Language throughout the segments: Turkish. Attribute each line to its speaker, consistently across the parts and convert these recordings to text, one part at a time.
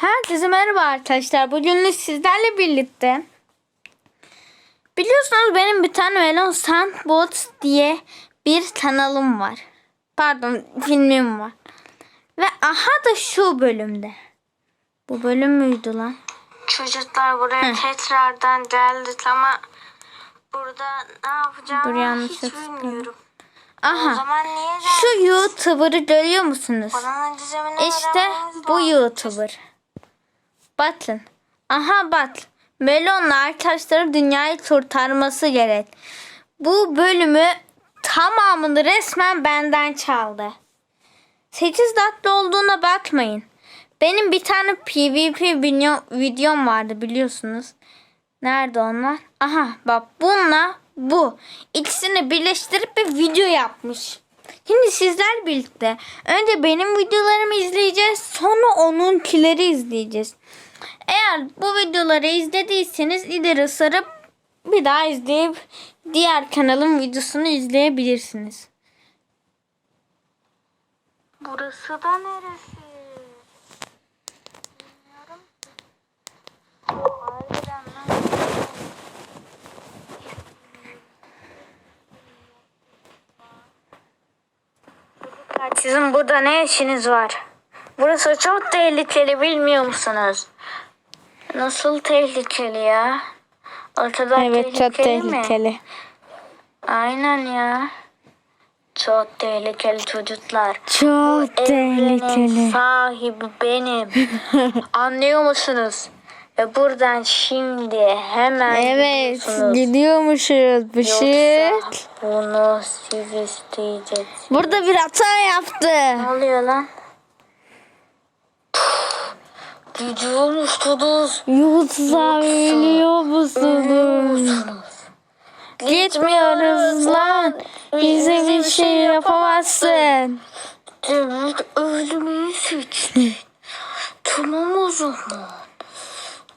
Speaker 1: Herkese merhaba arkadaşlar. Bugün sizlerle birlikte biliyorsunuz benim bir tane Melon Sandbox diye bir kanalım var. Pardon filmim var. Ve aha da şu bölümde. Bu bölüm müydü lan?
Speaker 2: Çocuklar buraya
Speaker 1: Heh.
Speaker 2: tekrardan geldik ama burada ne yapacağımı
Speaker 1: Dur, yanlış
Speaker 2: hiç
Speaker 1: yaptım.
Speaker 2: bilmiyorum. O
Speaker 1: Aha.
Speaker 2: zaman niye geldik?
Speaker 1: Şu YouTuber'ı görüyor musunuz? İşte bu. YouTuber. Bakın. Aha bak. Melon'la arkadaşları dünyayı kurtarması gerek. Bu bölümü tamamını resmen benden çaldı. 8 dakika olduğuna bakmayın. Benim bir tane PvP video, videom vardı biliyorsunuz. Nerede onlar? Aha bak bununla bu. İkisini birleştirip bir video yapmış. Şimdi sizler birlikte önce benim videolarımı izleyeceğiz sonra onunkileri izleyeceğiz. Eğer bu videoları izlediyseniz ileri sarıp bir daha izleyip diğer kanalın videosunu izleyebilirsiniz.
Speaker 2: Burası da neresi? Sizin burada ne işiniz var? Burası çok tehlikeli bilmiyor musunuz? Nasıl tehlikeli ya? Ortada
Speaker 1: Evet çok
Speaker 2: mi?
Speaker 1: tehlikeli.
Speaker 2: Aynen ya. Çok tehlikeli çocuklar.
Speaker 1: Çok
Speaker 2: Evrenin
Speaker 1: tehlikeli.
Speaker 2: sahibi benim. Anlıyor musunuz? Ve buradan şimdi hemen
Speaker 1: Evet
Speaker 2: gidiyorsunuz.
Speaker 1: gidiyormuşuz. Şey.
Speaker 2: Yoksa bunu siz isteyeceksiniz.
Speaker 1: Burada bir hata yaptı.
Speaker 2: Ne oluyor lan? Gidiyor musunuz?
Speaker 1: Yoksa biliyor musunuz? Gitmiyoruz lan. Bize bir şey yapamazsın.
Speaker 2: Demek ölümü seçtin. tamam o zaman.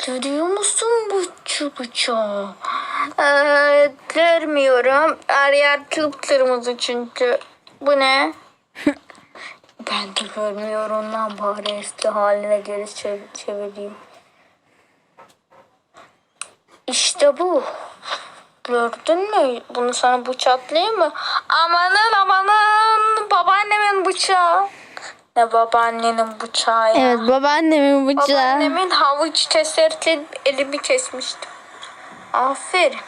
Speaker 2: Görüyor musun bu bıçağı? Ee, görmüyorum. Her yer kıpkırmızı çünkü. Bu ne? ben de görmüyorum lan bari eski haline geri çev- çevireyim. İşte bu. Gördün mü? Bunu sana bıçaklayayım mı? Amanın amanın. Babaannemin bıçağı. Ne babaannenin bıçağı ya.
Speaker 1: Evet babaannemin bıçağı.
Speaker 2: Babaannemin havuç keserken elimi kesmiştim. Aferin.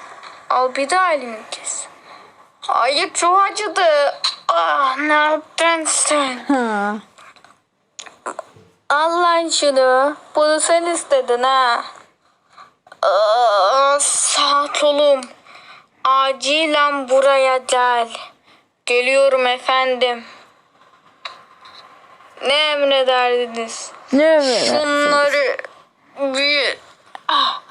Speaker 2: Al bir daha elimi kes. Hayır çok acıdı. Ah ne yaptın sen?
Speaker 1: Ha.
Speaker 2: Al lan şunu. Bunu sen istedin ha. Aa, sağ kolum. Acilen buraya gel. Geliyorum efendim. Ne emrederdiniz?
Speaker 1: Ne mi?
Speaker 2: Şunları bir... Ah,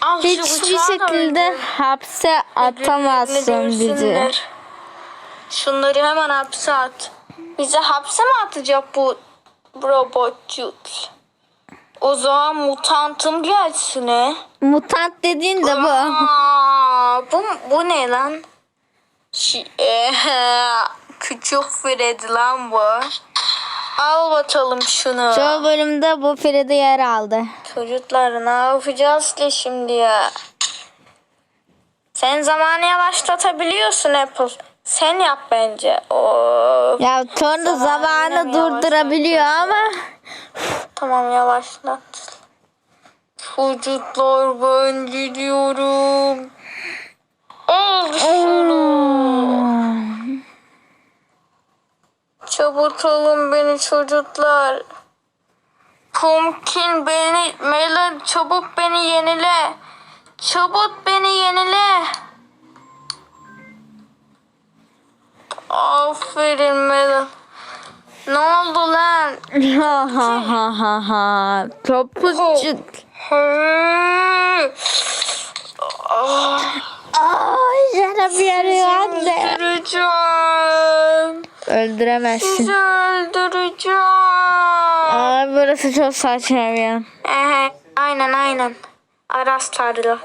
Speaker 2: al şu
Speaker 1: Hiçbir
Speaker 2: bıçağı da
Speaker 1: şekilde
Speaker 2: öldür.
Speaker 1: hapse atamazsın bizi.
Speaker 2: Şunları hemen hapse at. Bize hapse mi atacak bu robotçuk? O zaman mutantım gelsin he.
Speaker 1: Mutant dediğin de bu.
Speaker 2: Aa, bu, bu ne lan? Eee, Küçük Fred lan bu. Al bakalım şunu.
Speaker 1: Çoğu bölümde bu Freddy yer aldı.
Speaker 2: Çocuklar ne yapacağız ki şimdi ya? Sen zamanı yavaşlatabiliyorsun Apple. Sen yap bence. Oo,
Speaker 1: Ya sonra zamanı durdurabiliyor ama
Speaker 2: tamam yavaşlat. Çocuklar ben gidiyorum. Al şunu. Çabuk alın beni çocuklar. Pumpkin beni, Melon çabuk beni yenile. Çabuk beni yenile. Aferin Melon. Ne oldu lan?
Speaker 1: ha ha ha ha ha. Topuzcuk. Ay canım yarıyor anne.
Speaker 2: Öldüreceğim.
Speaker 1: Öldüremezsin.
Speaker 2: Sizi öldüreceğim.
Speaker 1: Ay burası çok saçma bir.
Speaker 2: Ehe, aynen aynen. Aras tarla.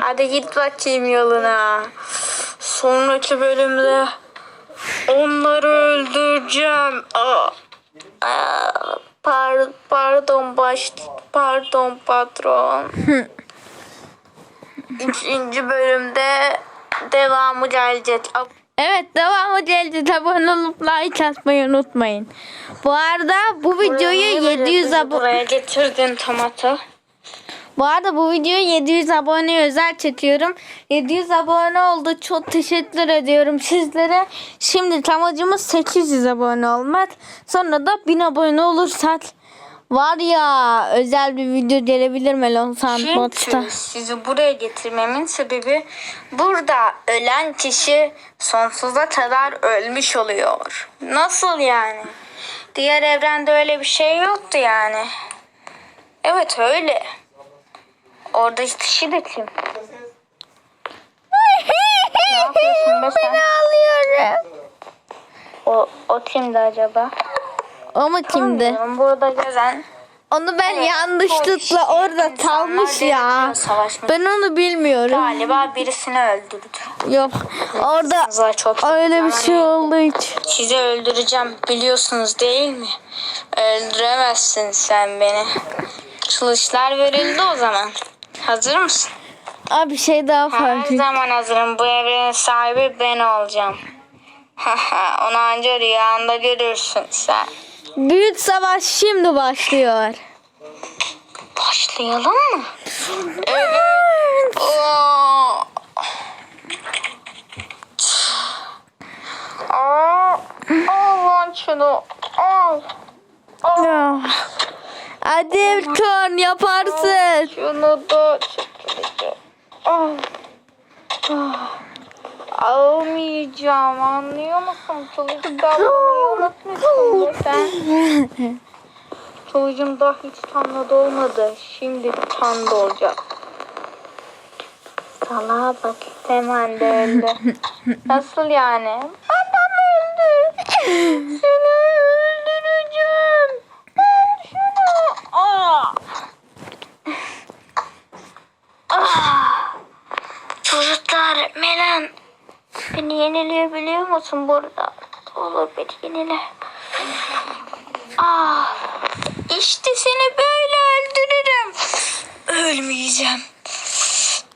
Speaker 2: Hadi git bakayım yoluna. Sonraki bölümde onları öldüreceğim. Aa, aa, Par pardon baş pardon patron. Üçüncü bölümde devamı gelecek.
Speaker 1: Evet devamı gelecek. Abone olup like atmayı unutmayın. Bu arada bu videoyu
Speaker 2: Niye böyle
Speaker 1: 700
Speaker 2: bizi
Speaker 1: abone
Speaker 2: Buraya getirdin tomato.
Speaker 1: Bu arada bu videoyu 700 abone özel çekiyorum. 700 abone oldu. Çok teşekkür ediyorum sizlere. Şimdi amacımız 800 abone olmak. Sonra da 1000 abone olursak var ya özel bir video gelebilir Melon Sandbox'ta.
Speaker 2: Sizi buraya getirmemin sebebi burada ölen kişi sonsuza kadar ölmüş oluyor. Nasıl yani? Diğer evrende öyle bir şey yoktu yani. Evet öyle. Orada kişi de kim? Ne yapıyorsun be sen?
Speaker 1: ağlıyorum.
Speaker 2: O, o kimdi acaba?
Speaker 1: O mu kimdi?
Speaker 2: Bilmiyorum, Burada gezen
Speaker 1: Onu ben
Speaker 2: Evet,
Speaker 1: yanlışlıkla
Speaker 2: boş
Speaker 1: orada
Speaker 2: insanlar
Speaker 1: ya.
Speaker 2: savaşmış.
Speaker 1: Ben onu bilmiyorum.
Speaker 2: galiba birisini öldürdü.
Speaker 1: Yok. Orada
Speaker 2: Kızlar çok
Speaker 1: öyle bir şey olduğu için.
Speaker 2: Sizi öldüreceğim biliyorsunuz değil mi? Öldüremezsin sen beni. Kılıçlar verildi o zaman. Hazır mısın?
Speaker 1: Abi bir şey daha
Speaker 2: Her
Speaker 1: farklı.
Speaker 2: zaman hazırım. Bu evrenin sahibi ben olacağım. Onu anca rüyanda görürsün sen.
Speaker 1: Büyük savaş şimdi başlıyor.
Speaker 2: Başlayalım mı? Evet. Oo. Aa, al lan şunu. Al. Al.
Speaker 1: Hadi Erkan yaparsın.
Speaker 2: Şunu da çekileceğim. Al. Ah. Almayacağım anlıyor musun? Kılıcı da almayı unutmuşsun sen. Kılıcım daha hiç tanrı olmadı. Şimdi tanrı olacak. Salağa bak hemen de öldü. Nasıl yani? Babam öldü. Seni Aa. Ah. Çocuklar Melan beni yeniliyor biliyor musun burada? Olur beni yenile. Ah, işte seni böyle öldürürüm. Ölmeyeceğim.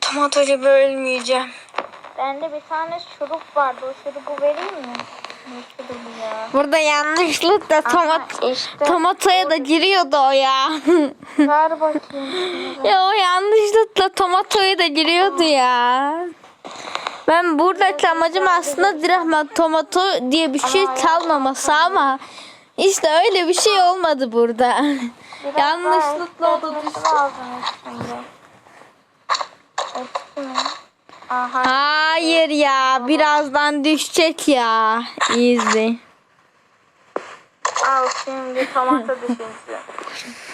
Speaker 2: Tomato gibi ölmeyeceğim. Bende bir tane şurup vardı. O şurubu vereyim mi? Şurubu ya?
Speaker 1: Burada yanlışlıkla tomat
Speaker 2: işte.
Speaker 1: tomatoya da giriyordu o ya.
Speaker 2: Ver bakayım.
Speaker 1: ya o yanlışlıkla tomatoya da giriyordu ya. Ben buradaki amacım aslında direkt tomato diye bir şey çalmaması ama işte öyle bir şey olmadı burada. yanlışlıkla o da düştü.
Speaker 2: Aha.
Speaker 1: Hayır ya birazdan düşecek ya. Easy.
Speaker 2: Al şimdi tomato düşünsün.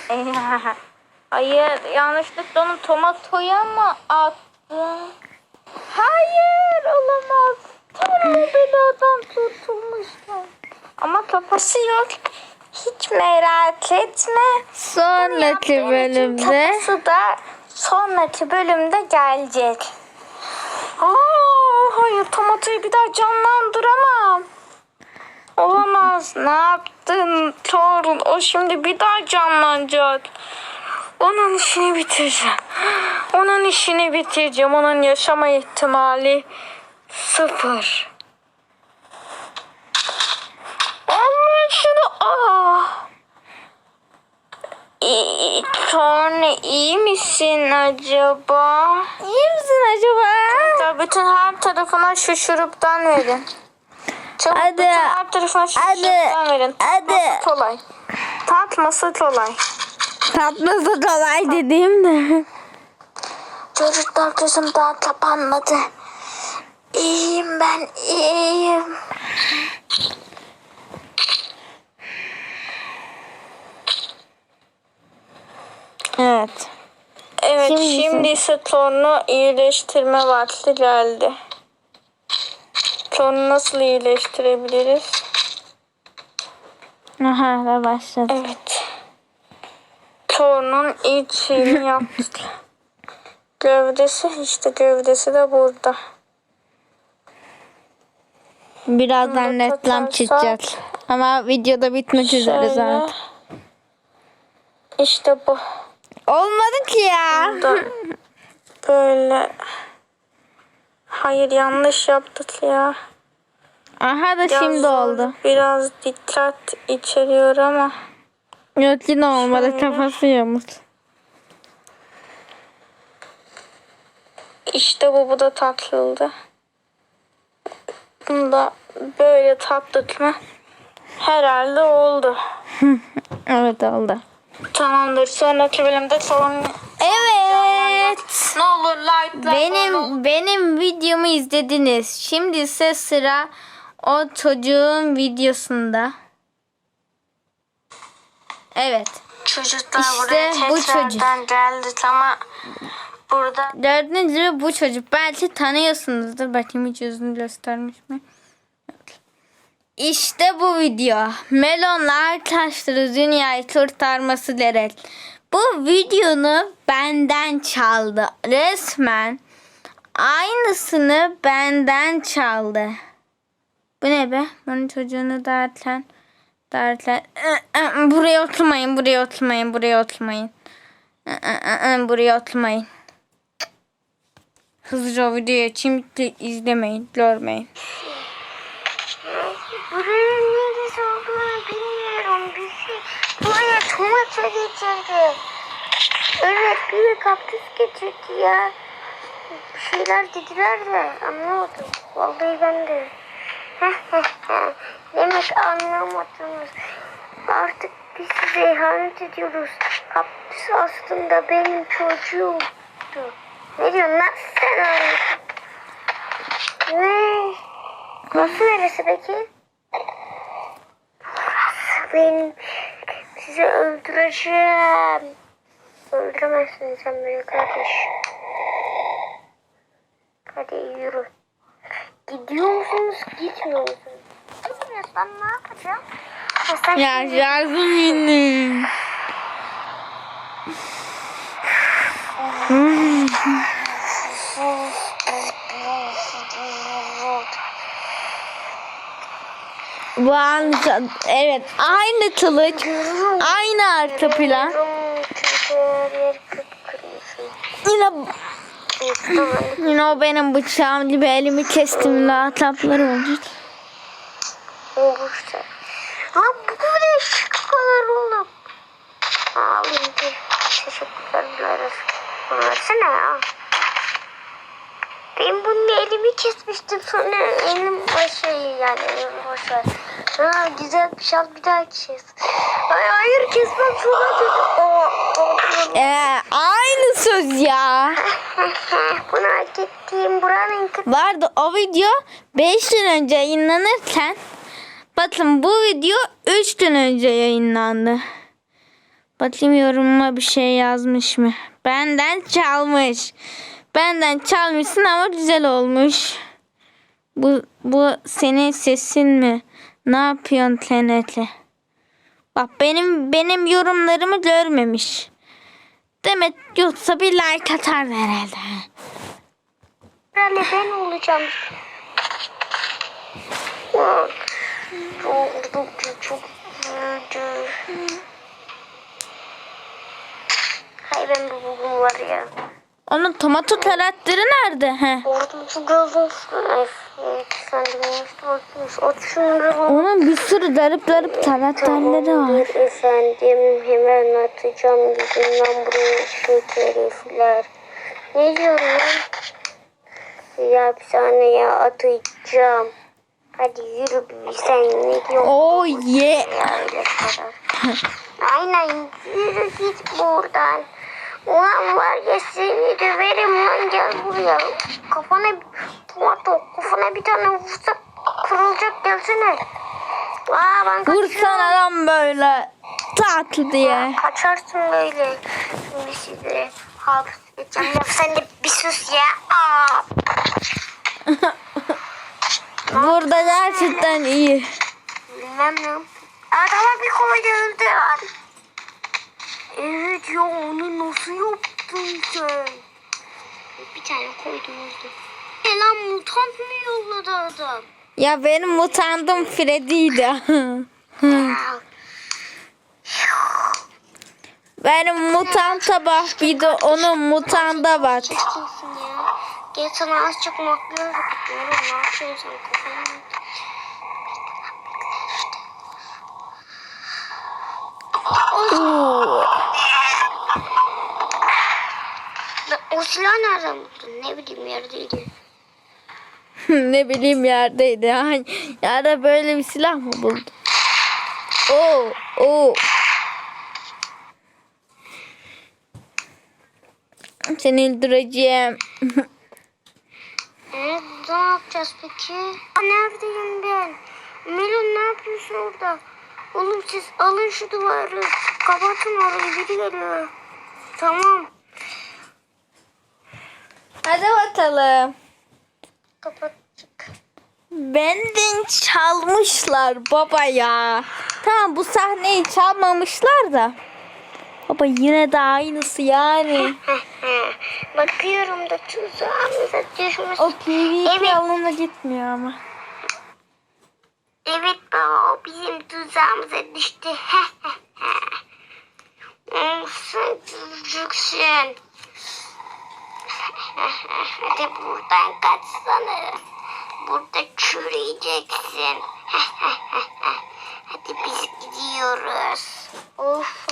Speaker 2: Hayır yanlışlıkla onu tomatoya mı attın? Hayır olamaz. Tamam beladan kurtulmuşlar. Ama kafası yok. Hiç merak etme.
Speaker 1: Sonraki bölümde
Speaker 2: Kafası da sonraki bölümde gelecek. Aa, hayır tomatoyu bir daha canlandıramam. Olamaz. Ne yaptın Torun? O şimdi bir daha canlanacak. Onun işini bitireceğim. Onun işini bitireceğim. Onun yaşama ihtimali sıfır. Allah şunu. Ah. Torun iyi misin acaba?
Speaker 1: iyi misin acaba?
Speaker 2: Ya bütün her tarafına şu şuruptan verin. Çabuk
Speaker 1: Hadi.
Speaker 2: bütün her tarafına şu
Speaker 1: Hadi.
Speaker 2: şuruptan verin.
Speaker 1: Hadi.
Speaker 2: Tatması kolay. Tatması kolay.
Speaker 1: Tatlısı kolay dediğim de.
Speaker 2: Çocuklar gözüm daha kapanmadı. İyiyim ben iyiyim.
Speaker 1: Evet.
Speaker 2: Evet
Speaker 1: Şimdi
Speaker 2: şimdi, ise torunu iyileştirme vakti geldi. Torunu nasıl iyileştirebiliriz?
Speaker 1: Aha da başladı.
Speaker 2: Evet. Torunun ilk şeyini yaptık. Gövdesi işte gövdesi de burada.
Speaker 1: Birazdan
Speaker 2: Bunu
Speaker 1: reklam çıkacak. Ama videoda bitmek üzere
Speaker 2: Şöyle.
Speaker 1: zaten.
Speaker 2: İşte bu.
Speaker 1: Olmadı ki ya.
Speaker 2: Da böyle. Hayır yanlış yaptık ya.
Speaker 1: Aha da
Speaker 2: Biraz
Speaker 1: şimdi oldu.
Speaker 2: Biraz dikkat içeriyor ama.
Speaker 1: Yok yine olmadı kafası yamuk.
Speaker 2: İşte bu bu da tatlıldı. Bunu da böyle tatlık mı? Herhalde oldu.
Speaker 1: Evet oldu.
Speaker 2: Tamamdır. Sonraki bölümde sorun
Speaker 1: Evet.
Speaker 2: ne olur like'lar
Speaker 1: Benim benim videomu izlediniz. Şimdi ise sıra o çocuğun videosunda. Evet.
Speaker 2: Çocuklar
Speaker 1: İşte
Speaker 2: buraya
Speaker 1: bu çocuk.
Speaker 2: geldik ama burada
Speaker 1: gibi bu çocuk. Belki tanıyorsunuzdur. Bakayım hiç yüzünü göstermiş mi? Evet. İşte bu video. Melonla arkadaşları dünyayı kurtarması gerek. Bu videonu benden çaldı. Resmen aynısını benden çaldı. Bu ne be? Bunun çocuğunu derken derken buraya oturmayın, buraya oturmayın, buraya oturmayın. Buraya oturmayın. Hızlıca o videoyu açayım. izlemeyin, görmeyin.
Speaker 3: Buranın neresi olduğunu bilmiyorum. Bizi buraya tomatla getirdi. Evet bir kaktüs getirdi ya. Bir şeyler dediler de anlamadım. Vallahi ben de. Demek anlamadınız. Artık biz size ihanet ediyoruz. Kaktüs aslında benim çocuğumdu. Ne diyorsun lan sen öyle? Ne? Nasıl neresi peki? Ben sizi öldüreceğim. Öldüremezsin sen beni kardeş. Hadi yürü. Gidiyor musunuz, gitmiyor musunuz? Gitmiyoruz ben ne yapacağım? Sen
Speaker 1: Ya yardım benim. Bu an evet aynı kılıç aynı arka plan yine yine o benim bıçağım gibi elimi kestim lahtaplar oldu.
Speaker 3: olursa. Lan bu ne şu kadar oğlum. Bir teşekkürler. Versene ya. Ben bunun elimi kesmiştim sonra elim başı yani elim boş ver. Ha güzel bir şal bir daha kes. Ay hayır kesmem sonra dedi. O, o,
Speaker 1: Ee, aynı söz ya.
Speaker 3: Bunu hak ettiğim buranın
Speaker 1: Vardı o video 5 gün önce yayınlanırken bakın bu video 3 gün önce yayınlandı. Bakayım yorumuma bir şey yazmış mı? Benden çalmış. Benden çalmışsın ama güzel olmuş. Bu, bu senin sesin mi? Ne yapıyorsun TNT? Bak benim benim yorumlarımı görmemiş. Demek yoksa bir like atar herhalde.
Speaker 3: Herhalde ben olacağım. Çok çok çok büyüdü. Hay ben bu bugün var ya.
Speaker 1: Onun tomato karakteri nerede? He. Onun bir sürü garip garip karakterleri var.
Speaker 3: Efendim. Hemen atacağım yüzünden buraya şu herifler. Ne diyorsun lan? Ya hapishaneye atacağım. Hadi yürü bir sen ne diyorsun?
Speaker 1: Oh yeah.
Speaker 3: Ya. Aynen yürü git buradan. Ulan var ya seni döverim lan gel buraya. Kafana tomato kafana bir tane vursa kırılacak gelsene. Aa ben kaçıyorum.
Speaker 1: Vursana lan böyle tatlı diye.
Speaker 3: Kaçarsın böyle. Şimdi size hapis edeceğim. Ya sen de bir sus ya. Aa.
Speaker 1: Burada gerçekten iyi.
Speaker 3: Bilmem ne. Aa tamam bir koydu öldü. Evet ya onu nasıl yaptın sen? Bir tane koydum öldü. E lan mutant mı yolladı adam?
Speaker 1: Ya benim mutandım Freddy'ydi. Benim mutanta bak bir de onun mutanda bak.
Speaker 3: Sana azıcık makyaj yapıyorum. Ne yapıyorsun kafayı mı?
Speaker 1: Oo.
Speaker 3: Ben- O silah nereden buldun? Ne bileyim yerdeydi.
Speaker 1: ne bileyim yerdeydi. Ay, Yerde böyle bir silah mı buldun? Oo, oo. Seni öldüreceğim.
Speaker 3: Evet, ne yapacağız peki? Neredeyim ben? Melon ne yapıyorsun orada? Oğlum siz alın şu duvarı. Kapatın orayı biri geliyor. Tamam.
Speaker 1: Hadi bakalım.
Speaker 3: Kapattık.
Speaker 1: Benden çalmışlar baba ya. Tamam bu sahneyi çalmamışlar da. Baba yine de aynısı yani.
Speaker 3: Bakıyorum da tuzağımıza düşmüş.
Speaker 1: O PvP
Speaker 3: Evet.
Speaker 1: alanına gitmiyor ama.
Speaker 3: Evet baba o bizim tuzağımıza düştü. Sen çocuksun. Hadi buradan kaçsana. Burada çürüyeceksin. Hadi biz gidiyoruz. Of.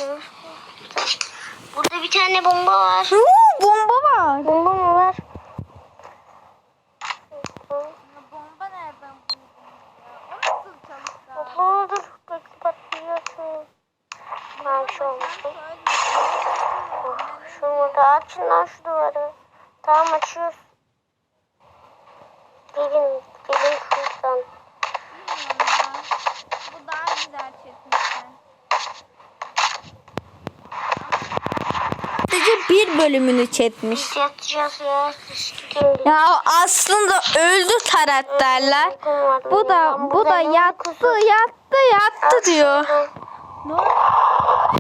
Speaker 3: Burada bir tane bomba var.
Speaker 1: Huu, bomba var.
Speaker 3: Bomba mı var?
Speaker 1: Bomba nereden buldun
Speaker 3: Baba dur. Gökü patlıyorsun. Ben şu. Şurada açın lan şu duvarı. Tamam açıyoruz. Gelin, gelin şuradan.
Speaker 1: Bu daha güzel çekmişler. Sadece bir bölümünü çekmiş.
Speaker 3: Yatacağız ya.
Speaker 1: Ya aslında öldü karakterler. Bu da bu da yattı yattı yattı diyor.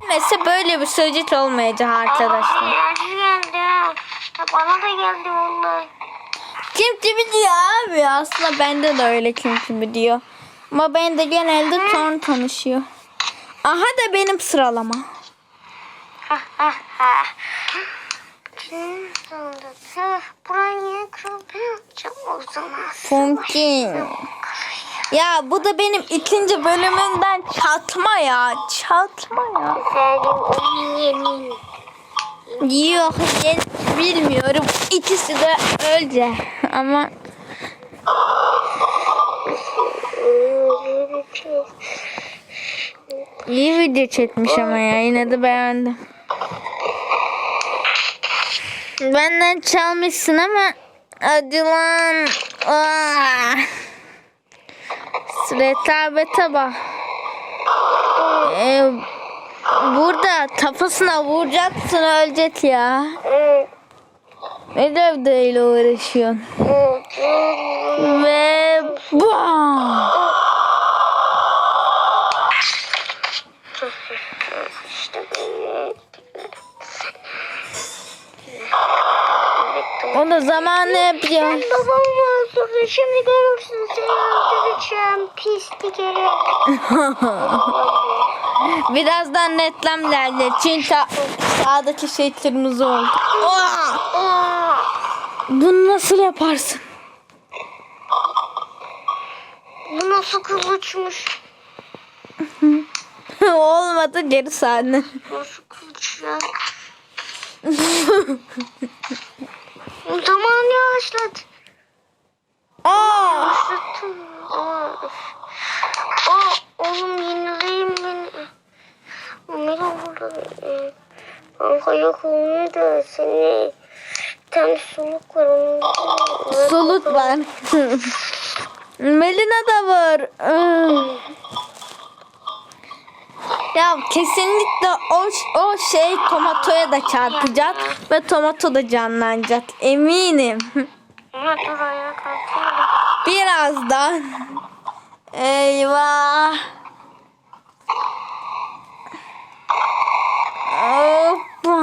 Speaker 1: Ölmese böyle bir sözcük olmayacak arkadaşlar.
Speaker 3: Ya Bana da geldi vallahi.
Speaker 1: Kim kimi diyor abi aslında bende de öyle kim kimi diyor. Ama ben de genelde son tanışıyor. Aha da benim sıralama.
Speaker 3: Hı, Burayı? Yapacağım o zaman.
Speaker 1: Ya bu da benim ikinci bölümünden çatma ya. Çatma ya.
Speaker 3: Güzelim.
Speaker 1: Yok ben bilmiyorum. İkisi de öldü. Ama iyi video çekmiş ama ya. Yine de beğendim. Benden çalmışsın ama hadi lan. Ah. Rekabete bak. Burada kafasına vuracaksın ölecek ya. Ne dövdeyle uğraşıyorsun? Ve bam!
Speaker 3: İşte böyle.
Speaker 1: O da zamanı yapıyor.
Speaker 3: Ben babam öldürdü. Şimdi görürsün seni öldüreceğim. Pislik herif.
Speaker 1: Birazdan netlemlerle çünkü sağdaki şey kırmızı oldu. Bunu nasıl yaparsın?
Speaker 3: bu nasıl kılıçmış?
Speaker 1: Olmadı geri sahne.
Speaker 3: Nasıl kılıç ya? Zaman yavaşladı.
Speaker 1: Aa!
Speaker 3: Yavaşlattım. Aa. Aa, oğlum yenileyim beni. Meral burada. e, Kanka yok olmuyor da seni bir tane soluk var onu.
Speaker 1: Solut var. Melina da var. Ya kesinlikle o, o şey tomatoya da çarpacak ve tomato da canlanacak. Eminim.
Speaker 3: Kalksana.
Speaker 1: Birazdan. Eyvah. Hoppa.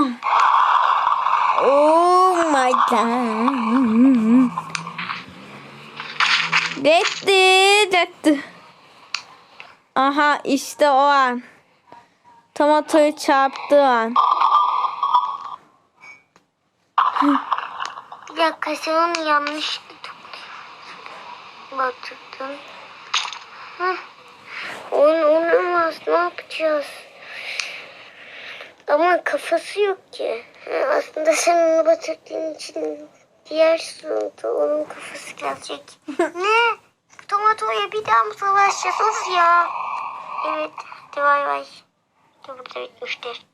Speaker 1: Oh my god. Gitti, gitti. Aha işte o an. Tomatoyu çarptığı an.
Speaker 3: Sen onu yanlış batırdın. Hah. Onu olamaz. Ne yapacağız? Ama kafası yok ki. Ha, Aslında sen onu batırdığın için diğer sınıfta onun kafası gelecek. ne? Tomatoya bir daha mı savaşacağız? Ya. Evet. Hadi bay bay. Burada bitmiştir.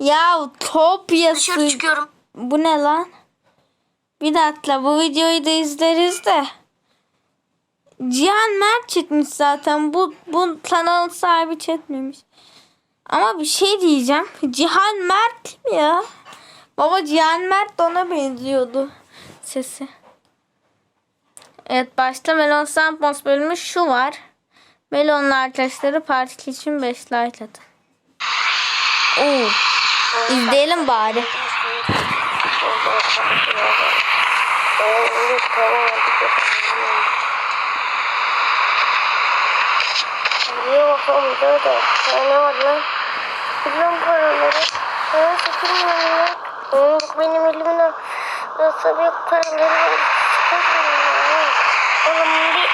Speaker 1: Ya top yası.
Speaker 3: Dışarı çıkıyorum.
Speaker 1: Bu ne lan? Bir dakika bu videoyu da izleriz de. Cihan Mert çıkmış zaten. Bu, bu kanalın sahibi çekmemiş. Ama bir şey diyeceğim. Cihan Mert mi ya? Baba Cihan Mert de ona benziyordu sesi. Evet başta Melon Sampons bölümü şu var. Melon'un arkadaşları parti için 5 like atın. Oo. İzleyelim bari.
Speaker 3: Buraya bakalım burada da. Ya ne var lan? Biliyorum paraları. Sana sıkılmıyorum. Oğlum bak benim elimde nasıl büyük paraları var. Sıkılmıyorum lan. Oğlum bir...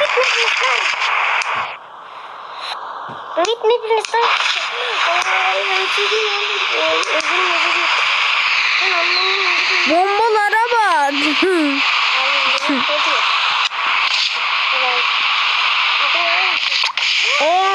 Speaker 3: Bitmediniz lan. Bitmediniz lan. Ay, özür dilerim. Özür dilerim. Ben anlamadım.
Speaker 1: Bombalara bak. Oo.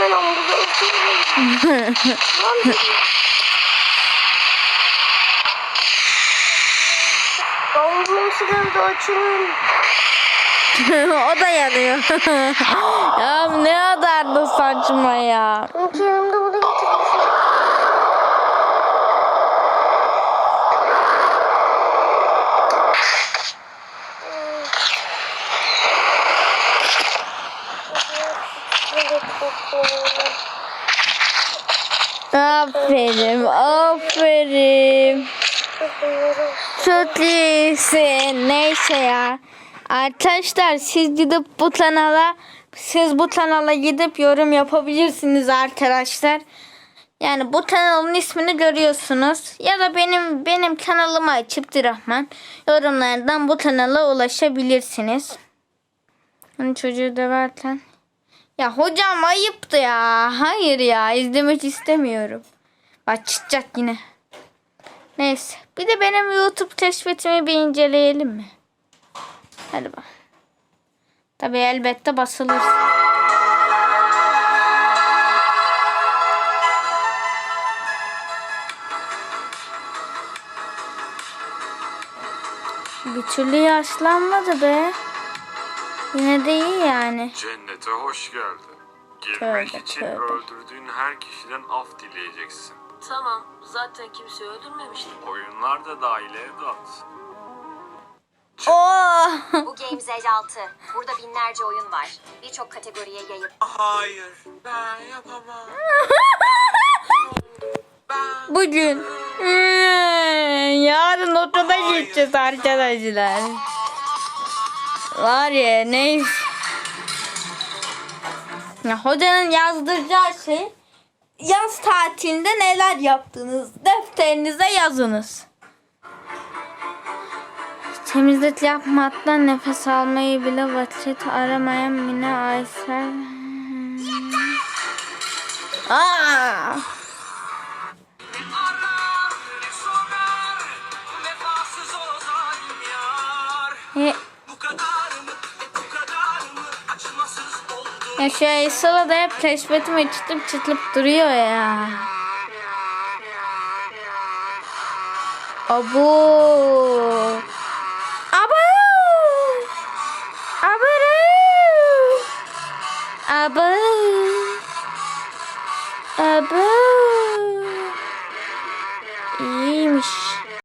Speaker 3: Hemen ambulansı Ambulansı geldi açılın.
Speaker 1: o da yanıyor. ya ne kadar da saçma ya.
Speaker 3: Çünkü yanımda bunu getirmişim.
Speaker 1: Aferin, aferin. Çok iyisin. Neyse ya. Arkadaşlar siz gidip bu kanala siz bu kanala gidip yorum yapabilirsiniz arkadaşlar. Yani bu kanalın ismini görüyorsunuz. Ya da benim benim kanalımı açıp Rahman yorumlardan bu kanala ulaşabilirsiniz. Hani çocuğu döverken. Ya hocam ayıptı ya. Hayır ya izlemek istemiyorum. Bak çıkacak yine. Neyse. Bir de benim YouTube keşfetimi bir inceleyelim mi? Hadi bak. Tabi elbette basılır. Bir türlü yaşlanmadı be. Yine de iyi yani.
Speaker 4: Cennete hoş geldin. Girmek
Speaker 1: Tövbe,
Speaker 4: için
Speaker 1: tövbe.
Speaker 4: öldürdüğün her kişiden af dileyeceksin.
Speaker 5: Tamam, zaten kimse öldürmemiştim.
Speaker 4: Oyunlar da dahil evlat.
Speaker 1: Oo!
Speaker 6: Bu Games Age 6. Burada binlerce oyun var. Birçok kategoriye yayıp
Speaker 7: Hayır, ben yapamam.
Speaker 1: Bugün. Hmm, yarın otoda gideceğiz arkadaşlar. Var ya neyse. Ya hocanın yazdıracağı şey yaz tatilinde neler yaptınız defterinize yazınız. Temizlik yapmaktan nefes almayı bile vakit aramayan Mine Aysel. Aa! E, Ya şu Aysel'a da hep keşfetime çıtıp çıtlıp duruyor ya. Abo.